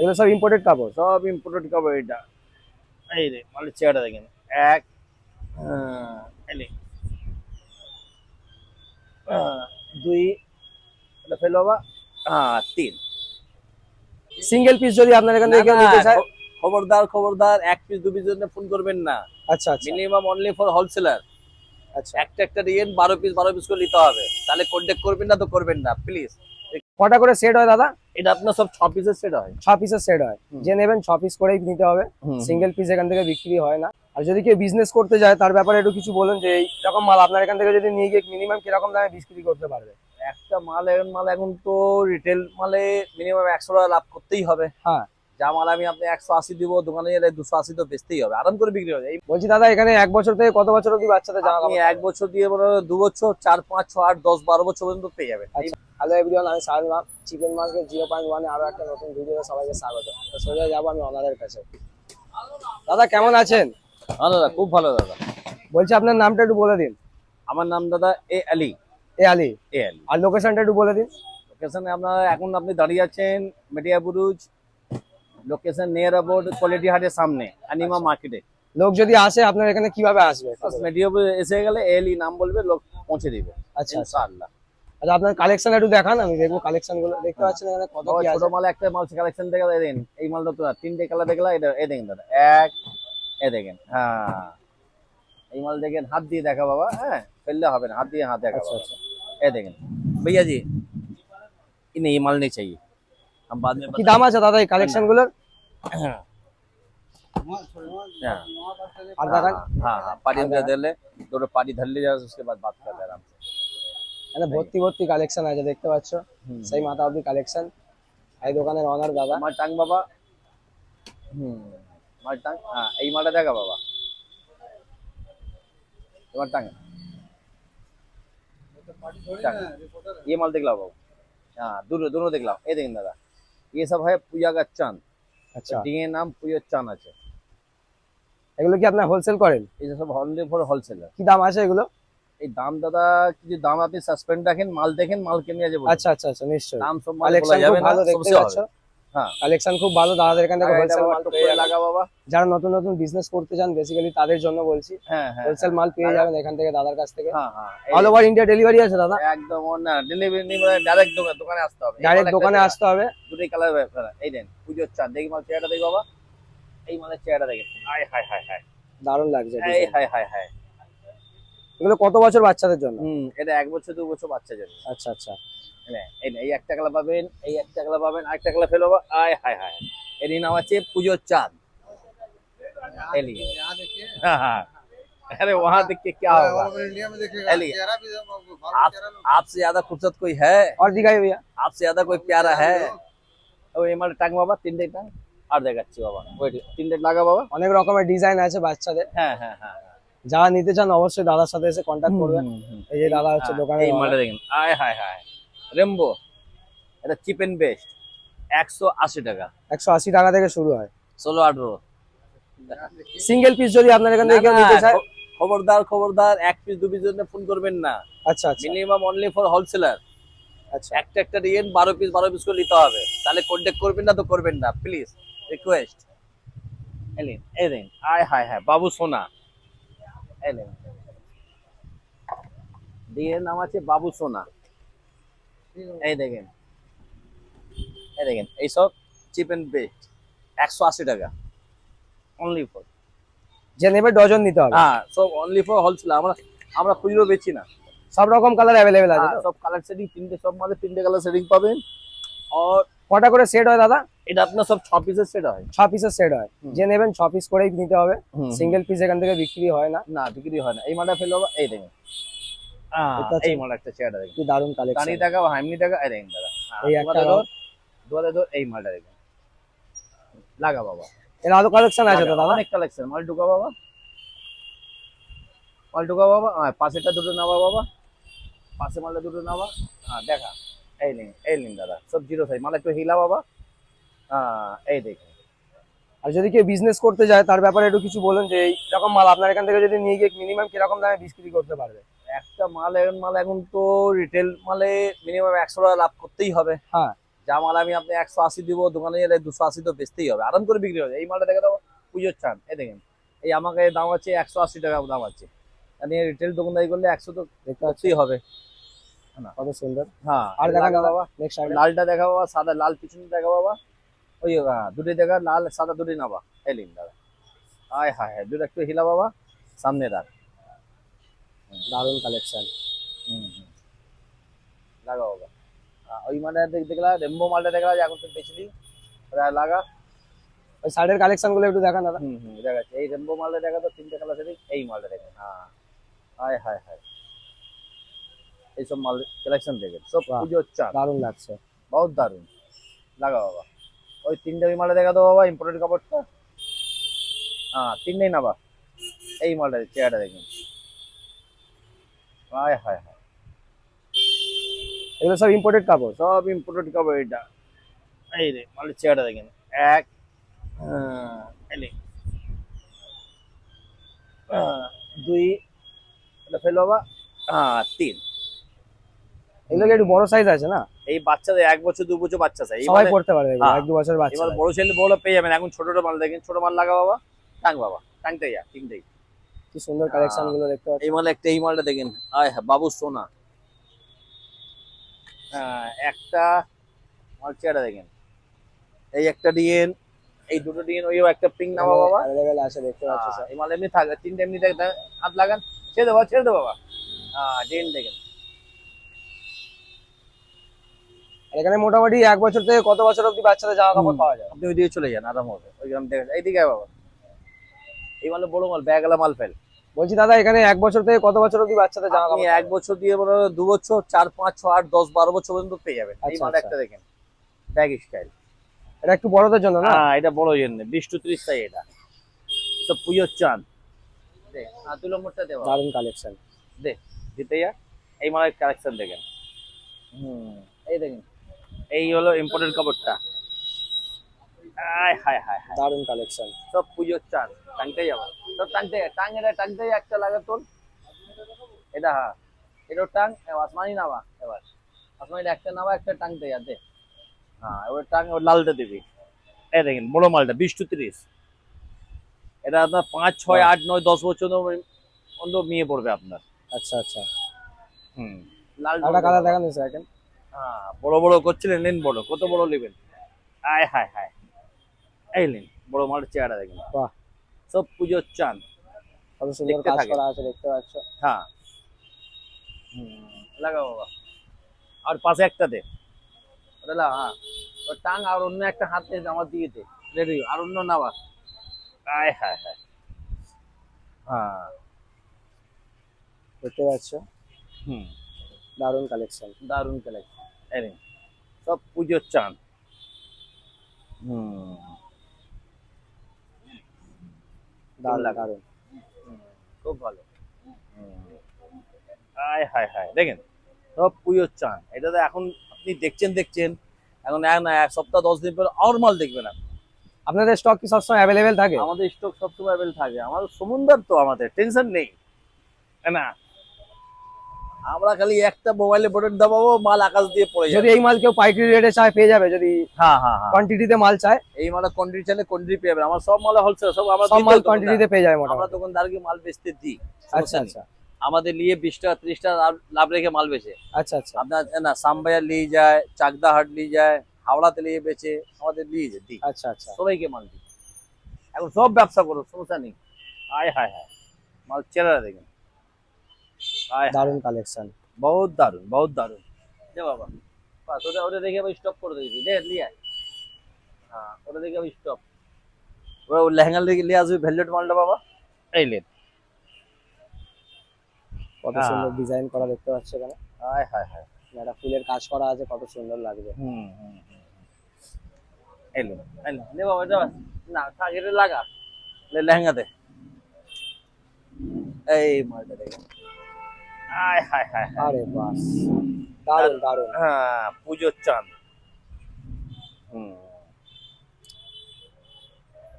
এগুলো সব ইম্পোর্টেড কাপড় সব ইম্পোর্টেড কাপড় এটা এই রে মালের চেয়ারটা দেখেন। এক এই নে। আহ, দুই এটা ফেল বাবা হ্যাঁ তিন। সিঙ্গেল পিস যদি আপনার এখান থেকে নিতে চায়? খবরদার খবরদার এক পিস দু পিস জন্য ফোন করবেন না। আচ্ছা আচ্ছা। মিনিমাম অনলি ফর হোলসেলার আচ্ছা। একটা একটা দিয়ে বারো পিস বারো পিস করে নিতে হবে। তাহলে কন্ট্যাক্ট করবেন না তো করবেন না প্লিজ কটা করে সেট হয় দাদা? এটা আপনার সব ছ পিসের সেট হয়? ছ পিসের সেট হয়। যে নেবেন ছ পিস করেই নিতে হবে। সিঙ্গেল সিঙ্গেল পিস এখান থেকে বিক্রি হয় না। আর যদি কেউ বিজনেস করতে যায় তার ব্যাপারে একটু কিছু বলুন যে এইরকম মাল আপনার এখান থেকে যদি নিয়ে গিয়ে মিনিমাম কীরকম দামে বিক্রি করতে পারবে? একটা মাল এখন মাল এখন তো রিটেল মালে মিনিমাম একশো টাকা লাভ করতেই হবে। হ্যাঁ। যা মাল আমি আপনি একশো আশি দিব দোকানে গেলে দুশো আশি তো বেচতেই হবে। আরাম করে বিক্রি হবে বলছি দাদা এখানে এক বছর থেকে কত বছর অব্দি বাচ্চাদের জামা কাপড় এক বছর দিয়ে মনে দু বছর চার পাঁচ ছ আট দশ বারো বছর পর্যন্ত পেয়ে এই হ্যালো এভরিওয়ান আমি সাহেব চিকেন মার্কেট জিরো পয়েন্ট ওয়ানে আরও একটা নতুন ভিডিওতে সবাইকে স্বাগত। তো সোজা যাব আমি ওনাদের কাছে। দাদা কেমন আছেন? ভালো দাদা খুব ভালো দাদা। বলছি আপনার নামটা একটু বলে দিন। আমার নাম দাদা এ আলি। এ আলী? এ আলি। আর লোকেশনটা একটু বলে দিন। লোকেশনে আপনার এখন আপনি দাঁড়িয়ে আছেন Metia Buruj location near about quality হাটের সামনে অ্যানিমা মার্কেটে লোক যদি আসে আপনার এখানে কিভাবে আসবে মেটিয়া এসে গেলে এলি নাম বলবে লোক পৌঁছে দিবে আচ্ছা আচ্ছা ইনশাআল্লাহ আচ্ছা আপনার কালেকশন একটু দেখান আমি দেখবো কালেকশন গুলো দেখতে পাচ্ছেন এখানে কত বাবা, কি ছোট আছে মাল একটা মাল কালেকশন দেখে দেন এই মালটা তো না, তিনটে কালার দেখলা এটা এ দেখেন দাদা এক এ দেখেন হ্যাঁ এই মাল দেখেন হাত দিয়ে দেখা বাবা হ্যাঁ ফেললে হবে না হাত দিয়ে হাত দেখা আচ্ছা বাবা। আচ্ছা ए देखें भैया जी ये नहीं ये माल नहीं चाहिए हम बाद में কি দাম আছে দাদা এই কালেকশন গুলোর हाँ আর দেখান हाँ हाँ पार्टी में धर ले दोनों पार्टी धर ले जाओ उसके बाद बात कर ले आराम से এখানে ভর্তি ভর্তি কালেকশন আছে দেখতে পাচ্ছ সেই মাথা অব্দি কালেকশন এই দোকানের অনার দাদা মার টাং বাবা হুম মার টাং হ্যাঁ এই মালটা দেখা বাবা তোমার টাং टांग। ये माल दिखलाओ बाबू हाँ दोनों दोनों दिखलाओ ये देखें दादा ये सब है पूजा का चांद আচ্ছা ডিএ নাম পুজো চান আছে এগুলো কি আপনার হোলসেল করেন এই যে সব অনলি ফর হোলসেলার কি দাম আছে এগুলো এই দাম দাদা কিছু দাম আপনি সাসপেন্ড রাখেন মাল দেখেন মাল কিনে আছে বলুন। আচ্ছা আচ্ছা আচ্ছা নিশ্চয়ই দাম সব মাল বলা কালেকশন যাবে খুব না ভালো দেখতে সবসে পাচ্ছ হবে হ্যাঁ কালেকশন খুব ভালো দাদাদের এখান থেকে হোলসেল বাবা মাল পেয়ে লাগা বাবা। যারা নতুন নতুন বিজনেস করতে চান বেসিক্যালি তাদের জন্য বলছি হ্যাঁ হ্যাঁ হোলসেল মাল পেয়ে যাবেন এখান থেকে দাদার কাছ থেকে। হ্যাঁ হ্যাঁ। অল ওভার ইন্ডিয়া ডেলিভারি আছে দাদা? একদম না ডেলিভারি নিয়ে ডাইরেক্ট দোকান আসতে হবে। ডাইরেক্ট দোকানে আসতে হবে। দুটোই কালার এই দেন পুজোর চাঁদ দেখি মাল চেহারাটা দেখি বাবা। এই মালের চেহারাটা দেখেন আয় হায় হায় হায়। দারুণ লাগছে এই। হায় হায় হায়। এগুলো কত বছর বাচ্চাদের জন্য? হুম এটা এক বছর দু বছর বাচ্চা জন্য। আচ্ছা আচ্ছা। এই নে, এই নে, এই একটা কালার পাবেন এই একটা কালার পাবেন আরেকটা কালার ফেলো আয় হায় হায় এর নাম আছে পুজোর চাঁদ এলি हाँ हाँ अरे वहाँ देख के क्या होगा इंडिया में देखिएगा एलिया। चेहरा भी भालो आप चेहरा लोग आपसे ज्यादा खूबसूरत कोई है और दिखाई भैया आपसे ज्यादा कोई प्यारा है ও এমার টাং বাবা তিনটে টাং আর দেখাচ্ছি বাবা ওয়েট তিনটে লাগা বাবা অনেক রকমের ডিজাইন আছে বাচ্চাদের হ্যাঁ হ্যাঁ হ্যাঁ যারা নিতে চান অবশ্যই দাদার সাথে এসে কন্ট্যাক্ট করবেন এই যে দাদা হচ্ছে হ্যাঁ, দোকানে এই মালটা দেখেন আয় হায় হায় রেমবো এটা চিপ এন্ড বেস্ট একশো আশি টাকা। একশো আশি টাকা থেকে শুরু হয়। ষোলো আঠেরো। সিঙ্গেল পিস যদি আপনার এখান থেকে নিতে চায় খবরদার খবরদার এক পিস দু পিস জন্য ফোন করবেন না। আচ্ছা আচ্ছা। মিনিমাম অনলি ফর হোলসেলার আচ্ছা। একটা একটা দিয়ে বারো পিস বারো পিস করে নিতে হবে। তাহলে কন্ট্যাক্ট করবেন না তো করবেন না প্লিজ রিকোয়েস্ট এলেন এলেন আয় হায় হায় বাবু সোনা। এলেন দিয়ে নাম আছে বাবু সোনা। এই দেখেন। এই দেখেন এইসব চিপ এন্ড বেস্ট একশো আশি টাকা। অনলি ফর যে নেবে ডজন নিতে হবে। হ্যাঁ সব অনলি ফর হোলসেল আমরা আমরা খুচরো বেচি না। সব রকম কালার অ্যাভেলেবেল আছে হ্যাঁ, সব কালার সেটিং তিনটে সব মাঝে তিনটে কালার সেটিং পাবেন। আর কটা করে সেট হয় দাদা? এটা আপনার সব ছ পিসের সেট হয়। ছ পিসের সেট হয়। যে নেবেন ছ পিস করেই নিতে হবে। সিঙ্গেল পিস এখান থেকে বিক্রি হয় না। না বিক্রি হয় না। এই মালটা ফেলো এই দেখেন। এই মাল একটা চেয়ারটা দেখেন। কি দারুণ দাঁড়িয়ে কালেকশন টাকা বা টাকা এই দেখেন দাদা। হ্যাঁ, এই একটা ধর, দুয়ারে ধর, এই মালটা দেখেন। লাগা বাবা। এর আরও কালেকশন আছে দাদা? অনেক কালেকশন মাল ঢুকা বাবা। মাল ঢুকা বাবা। হ্যাঁ দুটো নেওয়া বাবা। পাশে মালটা দুটো নেওয়া হ্যাঁ দেখা। এই নিন এই নিন দাদা। সব জিরো সাইজ মাল একটু হিলা বাবা। এই দেখুন। আর যদি কেউ বিজনেস করতে যায় তার ব্যাপারে একটু কিছু বলুন যে এইরকম মাল আপনার এখান থেকে যদি নিয়ে গিয়ে মিনিমাম কীরকম দামে বিক্রি করতে পারবে? একটা মাল এখন মাল এখন তো রিটেল মালে মিনিমাম একশো টাকা লাভ করতেই হবে। হ্যাঁ। যা মাল আমি আপনি একশো আশি দিব দোকানে গেলে দুশো আশি তো বেচতেই হবে। আরাম করে বিক্রি হবে এই মালটা দেখে দাও পুজোর চান। এই দেখেন এই আমাকে দাম আছে একশো আশি টাকা দাম আছে। আপনি রিটেল দোকানদারি করলে একশো তো দেখতে করতেই হবে। কত সুন্দর। হ্যাঁ আর দেখা বাবা লালটা দেখা বাবা সাদা লাল পিছনে দেখা বাবা। ওই হ্যাঁ দুটি দেখা লাল সাদা দুটি নাবা এলিন দাদা আয় হায় হায় দুটো একটু হিলা বাবা। সামনে রাখ দারুণ কালেকশন লাগা বাবা ওই মালটা দেখ দেখলা রেম্বো মালটা দেখলা যে এখন তো বেচলি লাগা। ওই সাইডের কালেকশনগুলো একটু দেখান দাদা। হুম হুম দেখাচ্ছে। এই রেম্বো মালটা দেখা তো তিনটে কালার সেদিক এই মালটা দেখেন। হ্যাঁ। হায় হায় হায়। এইসব মাল কালেকশন দেখেন। সব। পুজোর চান দারুণ লাগছে। বহুত দারুণ লাগা বাবা। ওই তিনটে ওই মালটা দেখা তো বাবা ইম্পোর্টেড কাপড়টা। হ্যাঁ তিনটেই নাবা। এই মালটা চেয়ারটা দেখুন। হায় হায় হায়। এগুলো সব ইম্পোর্টেড কাপড় সব ইম্পোর্টেড কাপড় এটা এই রে মালের চেয়ারটা দেখেন। এক। এই নে। আহ, দুই। এটা ফেলো বাবা হ্যাঁ তিন। এগুলো একটু বড় সাইজ আছে না? এই বাচ্চাদের এক বছর দু বছর বাচ্চা চাই সবাই পড়তে হ্যাঁ। এক দু বছর বাচ্চা। এবার বড় ছেলে বড় পেয়ে যাবেন। এখন ছোট ছোট মাল দেখেন ছোট মাল লাগা বাবা। টাং বাবা টাংতে যা তিনটেই কি সুন্দর কালেকশনগুলো দেখতে পাচ্ছি। এই মাল একটা এই মালটা দেখেন। আয় বাবু সোনা। একটা মাল দেখেন। এই একটা ডিএন এই দুটো ডিএন ওই একটা পিঙ্ক নামা বাবা। অ্যাভেলেবেল আছে দেখতে পাচ্ছি সব এই মাল এমনি থাকে তিনটে এমনি হাত লাগান ছেড়ে দেবো ছেড়ে দেবো বাবা। ডিএন দেখেন। এখানে মোটামুটি এক বছর থেকে কত বছর অব্দি বাচ্চাদের জামা কাপড় পাওয়া যায়? আপনি ওইদিকে চলে যান আরাম হবে। ওই গ্রাম দেখেন এইদিকে বাবা। এই মালে বড় মাল ব্যাগলা মাল ফেল। বলছি দাদা এখানে এক বছর থেকে কত বছর অবধি বাচ্চাদের জামা কাপড় এক বছর দিয়ে বলো দু বছর চার পাঁচ ছ আট দশ বারো বছর পর্যন্ত পেয়ে যাবেন। এই আচ্ছা, মাল আচ্ছা। একটা দেখেন ব্যাগ স্টাইল। এটা একটু বড়দের জন্য না? হ্যাঁ এটা বড় জন্য বিশ টু ত্রিশ সাই এটা। তো পুজোর চান দে দু নম্বরটা দেওয়া। দারুণ কালেকশন দে দিতে যা। এই মালের কালেকশন দেখেন। হুম এই দেখেন। এই হলো ইম্পোর্টেড কাপড়টা। হায় হায় হায়। দারুণ কালেকশন সব পুজোর চান টাংতে যাব। সব টাং এটা একটা লাগে তোর এটা হ্যাঁ টাং আসমানি নামা এবার। আসমানি একটা নামা একটা টাংতে যা দে। হ্যাঁ এবার টাং এবার লালটা দিবি। এই দেখেন বড় মালটা বিশ টু তিরিশ। এটা আপনার পাঁচ ছয় আট নয় দশ বছর পর্যন্ত মেয়ে পড়বে আপনার। আচ্ছা আচ্ছা। হুম। লাল কালার দেখান হ্যাঁ বড় বড় করছিলেন নেন বড় কত বড় নেবেন? আয় হায় হায়। এই নেন বড় মাল চেহারা দেখেন। বাহ। সব পুজোর চান। কত সুন্দর কাজ করা আছে দেখতে পাচ্ছ। হ্যাঁ। লাগাও বাবা। আর পাশে একটা দে। ওটা হ্যাঁ। ওর টাং আর অন্য একটা হাত আমার দিয়ে দে। রেডি আর অন্য নাবা আয় হায় হায়। হ্যাঁ। দেখতে পাচ্ছ? হুম। দারুণ কালেকশন দারুণ কালেকশন এই সব পুজোর চান। হুম। লাগে? খুব ভালো। হায় হায় হায়। দেখেন সব পুজোর চান। এটা তো এখন আপনি দেখছেন দেখছেন। এখন এক না এক সপ্তাহ দশ দিন পরে আর মাল দেখবেন না আপনাদের স্টক কি সবসময় অ্যাভেলেবেল থাকে? আমাদের স্টক সবসময় অ্যাভেলেবেল থাকে। আমাদের সমুন্দর তো আমাদের টেনশন নেই। না? আমরা খালি একটা মোবাইলে বোর্ডের দাবাবো মাল আকাশ দিয়ে পড়ে যদি এই মাল কেউ পাইকারি রেটে চায় পেয়ে যাবে যদি হ্যাঁ হ্যাঁ হ্যাঁ। কোয়ান্টিটিতে মাল চায়। এই মাল কোয়ান্টিটি চাইলে কোয়ান্টিটি পেয়ে যাবেন আমার সব মাল হোলসেল সব আমরা সব মাল কোয়ান্টিটিতে পেয়ে যাবে আমরা মোটামুটি দোকানদারকে মাল বেচতে দিই আচ্ছা আচ্ছা। আমাদের নিয়ে বিশ টাকা ত্রিশ টাকা লাভ- রেখে মাল বেচে। আচ্ছা আচ্ছা। আপনার না সামবাইয়ার নিয়ে যায় চাকদাহাট নিয়ে যায় হাওড়াতে নিয়ে বেচে আমাদের নিয়ে যায় দিই। আচ্ছা আচ্ছা। সবাইকে মাল দিই। এখন সব ব্যবসা করো সমস্যা নেই। আয় হায় হায়। মাল চেহারা দেখেন। হায়, দারুণ কালেকশন বহুত দারুণ বহুত দারুণ দে বাবা। বাস ওটা ওটা দেখে আবার স্টপ করে দিয়েছি। দে নিয়ে হ্যাঁ ওটা দেখে আবার স্টপ ওরা লেহেঙ্গা লিয়ে আসবে ভেলভেট মালটা বাবা। এই লেন কত হ্যাঁ। সুন্দর ডিজাইন করা দেখতে পাচ্ছ এখানে। আয় হায় হায়। একটা ফুলের কাজ করা আছে কত সুন্দর লাগবে। হুম হুম। এলো এলো নে বাবা এটা না থাক এটা লাগা। লে লেহেঙ্গা দে। এই মালটা দেখে। আয় হায় হায় হায় আরে বাস দারুন দারুন হ্যাঁ পুজোর চাঁদ হুম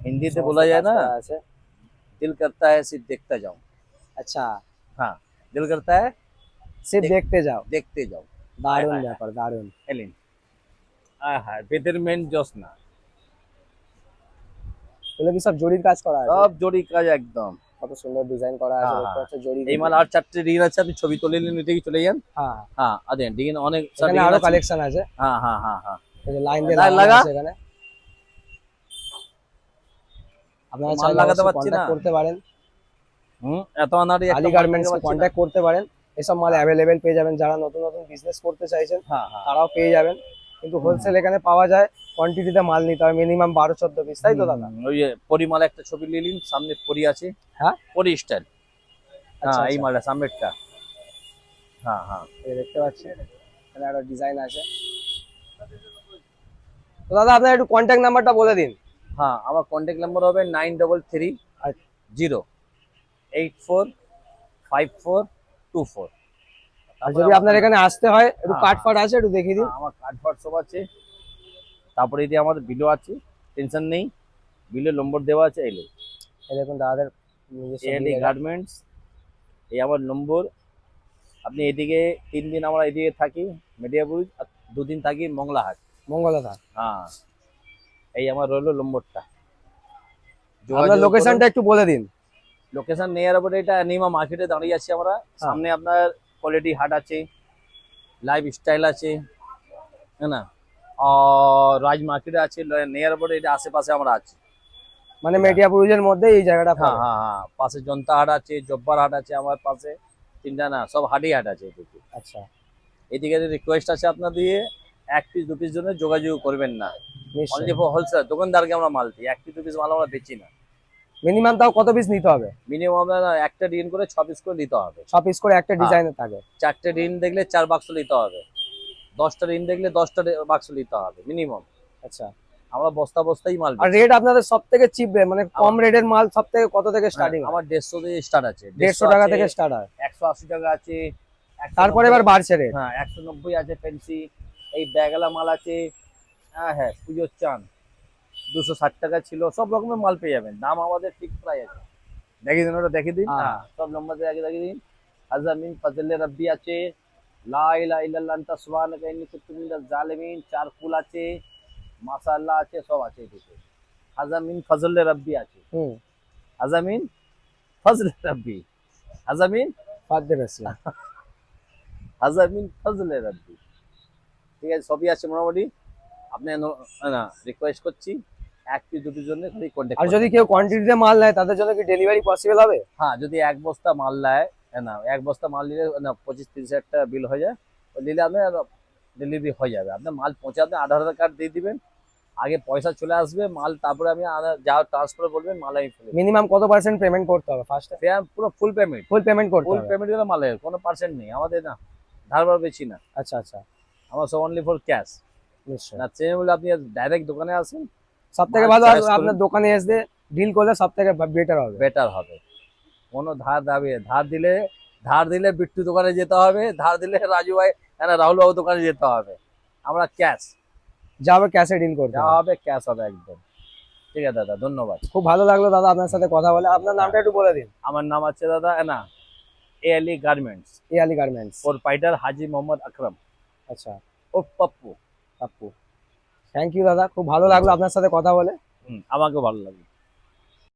হিন্দিতে বলা যায় না কাজ করা আছে दिल करता है सिर्फ देखता जाऊं আচ্ছা हाँ दिल करता है সে দেখ- দেখতে যাও देखते जाओ দারুন হায় হায়। ব্যাপার দারুন এলিন আয় হায় বেদের মেন জস না এগুলো কি সব জরির কাজ করা আছে সব জড়ি কাজ একদম কত সুন্দর ডিজাইন করা আছে হ্যাঁ, দেখতে পাচ্ছ জরি এই মাল আর চারটে রিং আছে আপনি ছবি তুলে নিন এদিকে চলে যান? হ্যাঁ হ্যাঁ। আদেন ডিগিন অনেক এখানে আরও কালেকশন আছে। হ্যাঁ হ্যাঁ হ্যাঁ হ্যাঁ। এই যে লাইন দিয়ে লাগা। আছে এখানে। আপনারা লাগাতে অবশ্যই পারছি না। করতে পারেন। হুম এত আনারি আলী গার্মেন্টস। কন্ট্যাক্ট করতে পারেন। এসব মাল অ্যাভেলেবেল পেয়ে যাবেন। যারা নতুন নতুন বিজনেস করতে চাইছেন হ্যাঁ হ্যাঁ। তারাও পেয়ে যাবেন। কিন্তু হোলসেল এখানে পাওয়া যায় কোয়ান্টিটিতে মাল নিতে হয় মিনিমাম বারো চোদ্দ পিস তাই তো দাদা? ওই পরিমাল একটা ছবি নিয়ে নিন সামনে পরি আছে। হ্যাঁ? পরি স্টাইল আচ্ছা, হ্যাঁ এই আচ্ছা। মালটা সামনেরটা। হ্যাঁ হ্যাঁ। এই দেখতে পাচ্ছি এখানে একটা ডিজাইন আছে। তো দাদা আপনার একটু কন্ট্যাক্ট নাম্বারটা বলে দিন। হ্যাঁ আমার কন্ট্যাক্ট নাম্বার হবে nine double three. Zero eight four five four two four আর যদি আপনার এখানে আসতে হয় একটু হ্যাঁ, ফাট আছে একটু দেখিয়ে দিন। আমার কার্ড ফার্ড সব আছে। তারপরে যে আমাদের আছে টেনশন নেই। বিলের নম্বর দেওয়া আছে এই দেখুন দাদাদের। গার্মেন্টস এই আমার নম্বর আপনি এদিকে তিন দিন আমরা এদিকে থাকি মেডিয়াপুর আর দুদিন থাকি মংলাহাট মঙ্গলদা হ্যাঁ এই আমার রইল নম্বরটা আপনার লোকেশনটা একটু বলে দিন। লোকেশন নিয়ার অ্যাবাউট এটা অ্যানিমা মার্কেটে দাঁড়িয়ে আছি আমরা। সামনে আপনার কোয়ালিটি হাট আছে লাইফ স্টাইল আছে হ্যাঁ না? আর রাজ মার্কেট আছে নিয়ার অ্যাবাউট এটা আশেপাশে আমরা আছি। মানে মেটিয়াপুরুজের মধ্যে এই জায়গাটা হ্যাঁ হ্যাঁ হ্যাঁ পাশে জনতা হাট আছে জব্বার হাট আছে আমার পাশে তিনটা না সব হাটই হাট আছে এদিকে। আচ্ছা। এদিকে রিকোয়েস্ট আছে আপনার দিয়ে এক পিস দু পিস জন্য যোগাযোগ করবেন না। নিশ্চয়ই। অনলি ফর হোলসেল দোকানদারকে আমরা মাল দিই এক পিস দু পিস মাল আমরা বেচি না। মিনিমাম তাও কত পিস নিতে হবে? মিনিমাম একটা ডিন করে ছ পিস করে দিতে হবে। ছ পিস করে একটা হ্যাঁ। ডিজাইনের থাকে। চারটে ঋণ দেখলে চার বাক্স নিতে হবে। দশটা ঋণ দেখলে দশটা বাক্স নিতে হবে মিনিমাম আচ্ছা। আমরা বস্তা বস্তাই মাল আর রেট আপনাদের সব থেকে চিপ মানে কম রেটের মাল সব থেকে কত থেকে স্টার্টিং আমার দেড়শো থেকে স্টার্ট আছে। দেড়শো টাকা থেকে স্টার্ট হয়। একশো আশি টাকা আছে তারপরে এবার বাড়ছে রেট হ্যাঁ একশো নব্বই আছে ফেন্সি এই ব্যাগলা মাল আছে হ্যাঁ হ্যাঁ পুজোর চান দুশো ষাট টাকা ছিল সব রকমের মাল পেয়ে যাবেন। দাম আমাদের ঠিক প্রায় আছে। দেখে দিন ওটা দেখে দিন। হ্যাঁ। হ্যাঁ সব নম্বর দেখে দেখে দিন। হাজামিন ফজলে রব্বি আছে। লা ইলাহা ইল্লাল্লাহ আনতা সুবহানাকা ইন্নী কুনতু মিনাজ জালিমিন চার ফুল আছে মাশাআল্লাহ আছে সব আছে এদিকে। হাজামিন ফজলে রব্বি আছে। হুম। ফজলে রব্বি। ফজলে ঠিক আছে সবই আছে মোটামুটি। আপনি না রিকোয়েস্ট করছি। এক পিস দুটির জন্য খালি কন্ট্যাক্ট আর যদি কেউ কোয়ান্টিটিতে মাল নেয় তাদের জন্য কি ডেলিভারি পসিবল হবে? হ্যাঁ যদি এক বস্তা মাল নেয় এ না এক বস্তা মাল নিলে না পঁচিশ তিরিশ হাজার টাকা বিল হয়ে যায়। নিলে আপনার ডেলিভারি হয়ে যাবে। আপনার মাল পৌঁছাতে আধার কার্ড দিয়ে দিবেন আগে পয়সা চলে আসবে মাল তারপরে আমি যা ট্রান্সফার করবেন মাল আমি মিনিমাম কত পার্সেন্ট পেমেন্ট করতে হবে ফার্স্টে পুরো ফুল পেমেন্ট ফুল পেমেন্ট করতে ফুল পেমেন্ট দিলে মালের কোনো পার্সেন্ট নেই। আমাদের না ধারবার বেশি না। আচ্ছা আচ্ছা। আমার সব অনলি ফর ক্যাশ নিশ্চয়ই। না চেয়ে বলে আপনি ডাইরেক্ট দোকানে আসেন সব থেকে ভালো আপনার দোকানে এসে ডিল করলে সব থেকে বেটার হবে। বেটার হবে। কোনো ধার দাবি ধার দিলে ধার দিলে বিট্টু দোকানে যেতে হবে। ধার দিলে রাজু ভাই না রাহুল বাবু দোকানে যেতে হবে। আমরা ক্যাশ যা হবে ক্যাশে ডিল করতে যা হবে। ক্যাশ হবে একদম। ঠিক আছে দাদা ধন্যবাদ। খুব ভালো লাগল দাদা আপনার সাথে কথা বলে। আপনার নামটা একটু বলে দিন। আমার নাম আছে দাদা না A Ali garments. A Ali garments. ওর পাইটার হাজি মোহাম্মদ আকরাম। আচ্ছা। ও পাপ্পু। আপু থ্যাংক ইউ দাদা। খুব ভালো লাগল আপনার সাথে কথা বলে। আমাকেও ভালো লাগবে